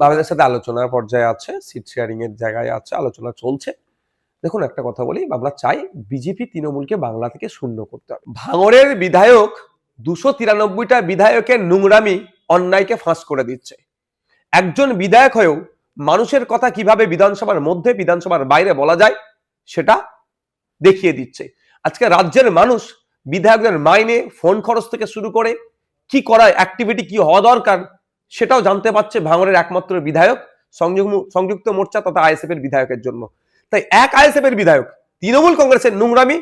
বাংলাদেশের সাথে আলোচনার পর্যায়ে আছে সিট শেয়ারিং এর জায়গায় আছে, আলোচনা চলছে। দেখুন, একটা কথা বলি, আমরা চাই বিজেপি তৃণমূলকে বাংলা থেকে শূন্য করতে হবে। ভাঙড়ের বিধায়ক দুশো তিরানব্বইটা বিধায়কের নোংরামি অন্যায়কে ফাঁস করে দিচ্ছে। একজন বিধায়ক হয়েও মানুষের কথা কীভাবে বিধানসভার মধ্যে, বিধানসভার বাইরে বলা যায়, সেটা দেখিয়ে দিচ্ছে। আজকে রাজ্যের মানুষ বিধায়কদের মাইনে, ফোন খরচ থেকে শুরু করে কি করা অ্যাক্টিভিটি কি হওয়া দরকার সেটাও জানতে পারছে ভাঙড়ের একমাত্র বিধায়ক সংযুক্ত মোর্চা তথা আইএসএফ এর বিধায়কের জন্য। তাই এক আইএসএফ এর বিধায়ক, তৃণমূল কংগ্রেসের নোংরামি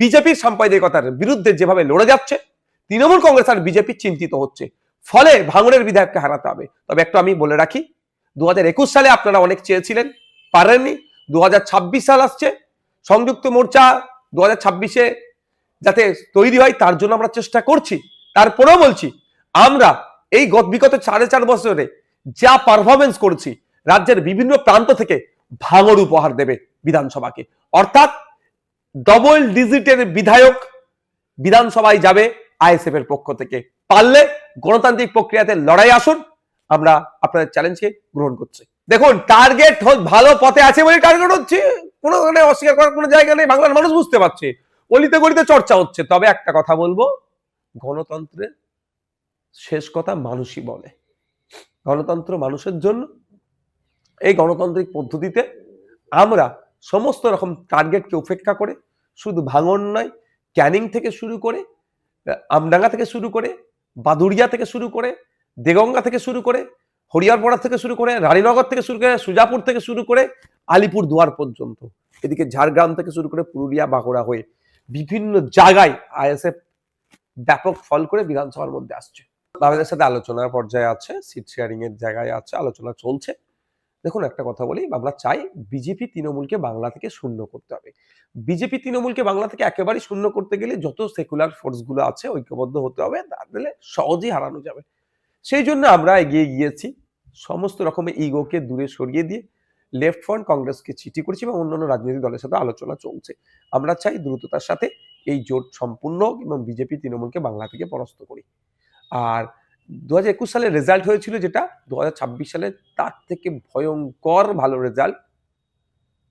বিজেপির সাম্প্রদায়িকতার বিরুদ্ধে যেভাবে লড়ে যাচ্ছে, তৃণমূল কংগ্রেস আর বিজেপি চিন্তিত হচ্ছে। ফলে ভাঙড়ের বিধায়ককে হারাতে হবে। তবে একটু আমি বলে রাখি দু হাজার একুশ সালে আপনারা অনেক চেয়েছিলেন, পারেননি। দু হাজার ছাব্বিশ সাল আসছে, সংযুক্ত মোর্চা দু হাজার যাতে তৈরি হয়, তার জন্য আমরা চেষ্টা করছি। তারপরেও বলছি, আমরা এই গত বিগত সাড়ে চার বছরে যা পারফরমেন্স করছি, রাজ্যের বিভিন্ন প্রান্ত থেকে ভাঙর উপহার দেবে বিধানসভাকে। অর্থাৎ ডবল ডিজিটের বিধায়ক বিধানসভায় যাবে আইএসএফ এর পক্ষ থেকে। পারলে গণতান্ত্রিক প্রক্রিয়াতে লড়াই আসুন, আমরা আপনাদের চ্যালেঞ্জকে গ্রহণ করছি। দেখুন টার্গেট ভালো পথে আছে বলে টার্গেট হচ্ছে, কোনো অস্বীকার করার কোনো জায়গা নেই, বাংলার মানুষ বুঝতে পারছে। অলিতে গলিতে চর্চা হচ্ছে। তবে একটা কথা বলব, গণতন্ত্রের শেষ কথা মানুষই বলে। গণতন্ত্র মানুষের জন্য। এই গণতান্ত্রিক পদ্ধতিতে আমরা সমস্ত রকম টার্গেটকে উপেক্ষা করে, শুধু ভাঙন নয়, ক্যানিং থেকে শুরু করে আমডাঙ্গা থেকে শুরু করে, বাদুড়িয়া থেকে শুরু করে, দেগঙ্গা থেকে শুরু করে হরিয়ারপাড়া থেকে শুরু করে, রানীনগর থেকে শুরু করে, সুজাপুর থেকে শুরু করে আলিপুর দুয়ার পর্যন্ত। এদিকে ঝাড়গ্রাম থেকে শুরু করে পুরুলিয়া, বাঁকুড়া হয়ে বিভিন্ন জায়গায় আইএসএফ ব্যাপক ফল করে বিধানসভার মধ্যে আসছে। বাংলাদেশের সাথে আলোচনার পর্যায়ে আছে সিট শেয়ারিং এর জায়গায় আছে, আলোচনা চলছে। দেখুন, একটা কথা বলি আমরা চাই বিজেপি তৃণমূলকে বাংলা থেকে শূন্য করতে হবে। বিজেপি তৃণমূলকে বাংলা থেকে একেবারেই শূন্য করতে গেলে যত সেকুলার ফোর্সগুলো আছে, ঐক্যবদ্ধ হতে হবে, তাহলে সহজেই হারানো যাবে। সেই জন্য আমরা এগিয়ে গিয়েছি, সমস্ত রকমের ইগোকে দূরে সরিয়ে দিয়ে লেফট ফ্রন্ট কংগ্রেসকে চিঠি করেছি এবং অন্যান্য রাজনৈতিক দলের সাথে আলোচনা চলছে। আমরা চাই দ্রুততার সাথে এই জোট সম্পূর্ণ এবং বিজেপি তৃণমূলকে বাংলা থেকে পরাস্ত করি। আর দু হাজার একুশ সালে রেজাল্ট হয়েছিল যেটা দু হাজার ছাব্বিশ সালে তার থেকে ভয়ঙ্কর ভালো রেজাল্ট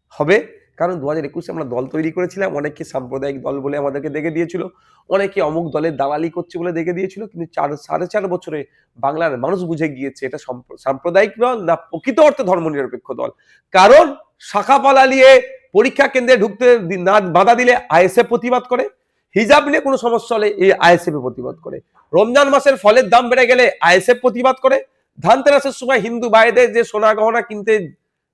হবে। কারণ দু হাজার একুশে আমরা দল তৈরি করেছিলাম, অনেকে সাম্প্রদায়িক দল বলে আমাদেরকে দেখে দিয়েছিল, অনেকে অমুক দলের দালালি করছে বলে দেখে দিয়েছিল, কিন্তু চার, সাড়ে চার বছরে বাংলার মানুষ বুঝে গিয়েছে এটা সম্প- সাম্প্রদায়িক দল না প্রকৃত অর্থে ধর্মনিরপেক্ষ দল। কারণ শাখা পালালিয়ে পরীক্ষা কেন্দ্রে ঢুকতে না বাধা দিলে আইএসএ প্রতিবাদ করে হিজাব নিয়ে কোনো সমস্যা হলে এই আইএসএফ প্রতিবাদ করে। রমজান মাসের ফলের দাম বেড়ে গেলে আইএসএফ প্রতিবাদ করে। ধানতেরাসের সময় হিন্দু ভাইদের যে সোনা গহনা কিনতে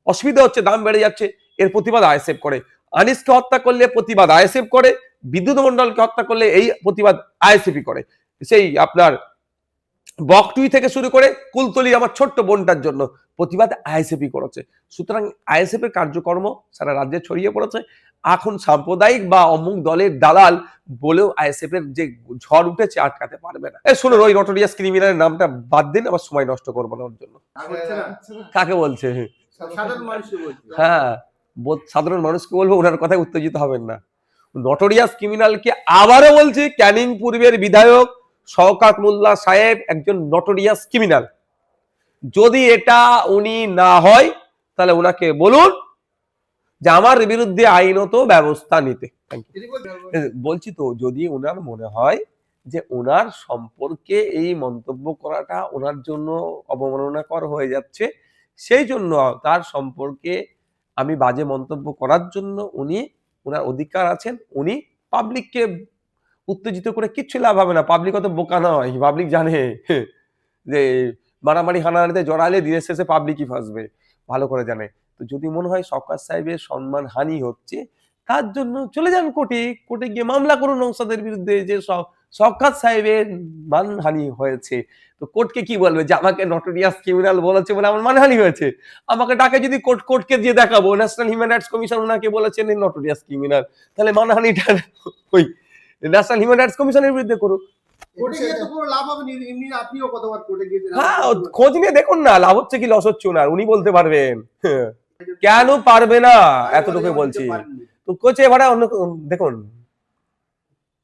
অসুবিধা হচ্ছে, দাম বেড়ে যাচ্ছে, এর প্রতিবাদ আইএসএফ করে। আনিসকে হত্যা করলে প্রতিবাদ আইএসএফ করে, বিদ্যুৎ মন্ডলকে হত্যা করলে এই প্রতিবাদ আইএসএফই করে। সেই আপনার বকটুই থেকে শুরু করে কুলতলি আমার ছোট্ট বোনটার জন্য প্রতিবাদ আইএসএফই করেছে। সুতরাং আইএসএফ এর কার্যকর্ম সারা রাজ্যে ছড়িয়ে পড়েছে। এখন সাম্প্রদায়িক বা অমুক দলের দালাল বলেও আইএসএফ এর যে ঝড় উঠেছে আটকাতে পারবে না। শুনুন ওই নটোরিয়াস ক্রিমিনালের নামটা বাদ দিন আবার সময় নষ্ট করব না ওর জন্য। কাকে বলছে? হ্যাঁ সাধারণ মানুষকে বলব ওনার কথায় উত্তেজিত হবেন না। নটোরিয়াস ক্রিমিনালকে আবারও বলছি ক্যানিং পূর্বের বিধায়ক শওকাত মোল্লা সাহেব একজন নটোরিয়াস ক্রিমিনাল যদি এটা উনি না হয় তাহলে ওনাকে বলুন যে আমার বিরুদ্ধে আইনত ব্যবস্থা নিতে। বলছি তো যদি ওনার মনে হয় যে ওনার সম্পর্কে এই মন্তব্য করাটা ওনার জন্য অবমাননাকর হয়ে যাচ্ছে সেই জন্য তার সম্পর্কে আমি বাজে মন্তব্য করার জন্য উনি ওনার অধিকার আছেন উনি পাবলিককে উত্তেজিত করে কিচ্ছু লাভ হবে না। পাবলিক অত বোকা নয় পাবলিক জানে। যে মারামারি হানাহানিতে জড়ালে দিনের শেষে পাবলিকই ফাঁসবে ভালো করে জানে। তো যদি মনে হয় সরকার সাহেবের সম্মান হানি হচ্ছে তার জন্য চলে যান কোর্টে। কোর্টে গিয়ে মামলা করুন নৌসাদের বিরুদ্ধে যে সরকার সাহেবের মানহানি হয়েছে। তো কোর্টকে কি বলবে যে আমাকে নটোরিয়াস ক্রিমিনাল বলেছে বলে আমার মানহানি হয়েছে? আমাকে ডাকে যদি কোর্ট কোর্টকে দিয়ে দেখাবো। ন্যাশনাল হিউম্যান রাইটস কমিশন ওনাকে বলেছেন নটোরিয়াস ক্রিমিনাল তাহলে মানহানিটা ওই ন্যাশনাল হিউম্যান রাইটস কমিশনের বিরুদ্ধে করুক। না। হ্যাঁ খোঁজ নিয়ে দেখুন না লাভ হচ্ছে কি লস হচ্ছে ওনার উনি বলতে পারবেন। কেন পারবে না? এতটুকু বলছি। তো কোচে এবারে অন্য দেখুন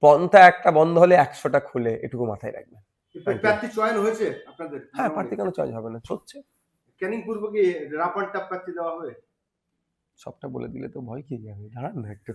পন্থা একটা বন্ধ হলে একশোটা খুলে এটুকু মাথায় রাখবেন। প্রার্থী চয়ন হয়েছে আপনাদের? হ্যাঁ প্রার্থী কেন চয়েস হবে না? চলছে। ক্যানিং পূর্ব কি রাপার টাপ প্রার্থী দেওয়া হবে? সবটা বলে দিলে তো ভয় কি যাবে। দাঁড়ান না একটু।